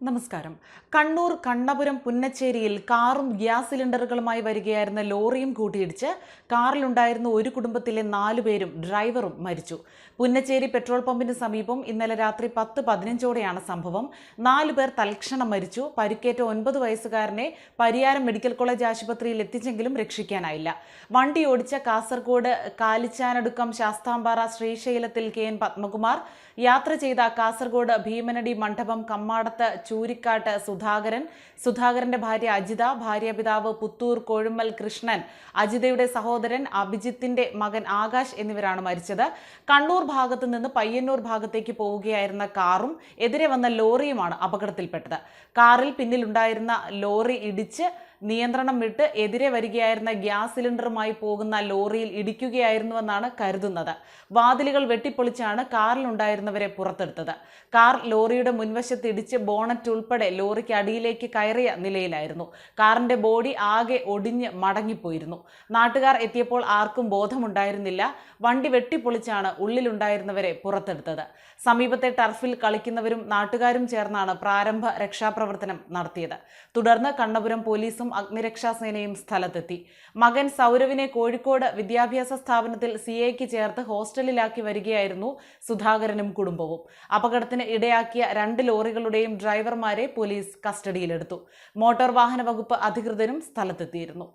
നമസ്കാരം. കണ്ണൂർ കണ്ണപുരം പുന്നച്ചേരിയിൽ കാറും ഗ്യാസ് സിലിണ്ടറുകളുമായി വരികയായിരുന്ന ലോറിയും കൂട്ടിയിടിച്ച് കാറിലുണ്ടായിരുന്ന ഒരു കുടുംബത്തിലെ നാലുപേരും ഡ്രൈവറും മരിച്ചു. പുന്നച്ചേരി പെട്രോൾ പമ്പിന് സമീപം ഇന്നലെ രാത്രി പത്ത് പതിനഞ്ചോടെയാണ് സംഭവം. നാലു പേർ തൽക്ഷണം മരിച്ചു. പരിക്കേറ്റ ഒൻപത് വയസ്സുകാരനെ പരിയാരം മെഡിക്കൽ കോളേജ് ആശുപത്രിയിൽ എത്തിച്ചെങ്കിലും രക്ഷിക്കാനായില്ല. വണ്ടി ഓടിച്ച കാസർഗോഡ് കാലിച്ചാനടുക്കം ശാസ്താംപാറ ശ്രീശൈലത്തിൽ കെ എൻ പത്മകുമാർ യാത്ര ചെയ്ത കാസർഗോഡ് ഭീമനടി മണ്ഡപം കമ്മാടത്ത് ചൂരിക്കാട്ട് സുധാകരൻ സുധാകരന്റെ ഭാര്യ അജിത ഭാര്യാപിതാവ് പുത്തൂർ കോഴുമ്മൽ കൃഷ്ണൻ അജിതയുടെ സഹോദരൻ അഭിജിത്തിന്റെ മകൻ ആകാശ് എന്നിവരാണ് മരിച്ചത്. കണ്ണൂർ ഭാഗത്ത് നിന്ന് പയ്യന്നൂർ ഭാഗത്തേക്ക് പോവുകയായിരുന്ന കാറും എതിരെ വന്ന ലോറിയുമാണ് അപകടത്തിൽപ്പെട്ടത്. കാറിൽ പിന്നിലുണ്ടായിരുന്ന ലോറി ഇടിച്ച് നിയന്ത്രണം വിട്ട് എതിരെ വരികയായിരുന്ന ഗ്യാസ് സിലിണ്ടറുമായി പോകുന്ന ലോറിയിൽ ഇടിക്കുകയായിരുന്നുവെന്നാണ് കരുതുന്നത്. വാതിലുകൾ വെട്ടിപ്പൊളിച്ചാണ് കാറിലുണ്ടായിരുന്നവരെ പുറത്തെടുത്തത്. കാർ ലോറിയുടെ മുൻവശത്ത് ഇടിച്ച് ബോണറ്റ് ഉൾപ്പെടെ ലോറിക്ക് അടിയിലേക്ക് കയറിയ നിലയിലായിരുന്നു. കാറിന്റെ ബോഡി ആകെ ഒടിഞ്ഞ് മടങ്ങിപ്പോയിരുന്നു. നാട്ടുകാർ എത്തിയപ്പോൾ ആർക്കും ബോധമുണ്ടായിരുന്നില്ല. വണ്ടി വെട്ടിപ്പൊളിച്ചാണ് ഉള്ളിലുണ്ടായിരുന്നവരെ പുറത്തെടുത്തത്. സമീപത്തെ ടർഫിൽ കളിക്കുന്നവരും നാട്ടുകാരും ചേർന്നാണ് പ്രാരംഭ രക്ഷാപ്രവർത്തനം നടത്തിയത്. തുടർന്ന് കണ്ണപുരം പോലീസും അഗ്നിരക്ഷാസേനയും സ്ഥലത്തെത്തി. മകൻ സൗരവിനെ കോഴിക്കോട് വിദ്യാഭ്യാസ സ്ഥാപനത്തിൽ സി എക്ക് ചേർത്ത് ഹോസ്റ്റലിലാക്കി വരികയായിരുന്നു സുധാകരനും കുടുംബവും. അപകടത്തിന് ഇടയാക്കിയ രണ്ട് ലോറികളുടെയും ഡ്രൈവർമാരെ പോലീസ് കസ്റ്റഡിയിലെടുത്തു. മോട്ടോർ വാഹന വകുപ്പ് അധികൃതരും സ്ഥലത്തെത്തിയിരുന്നു.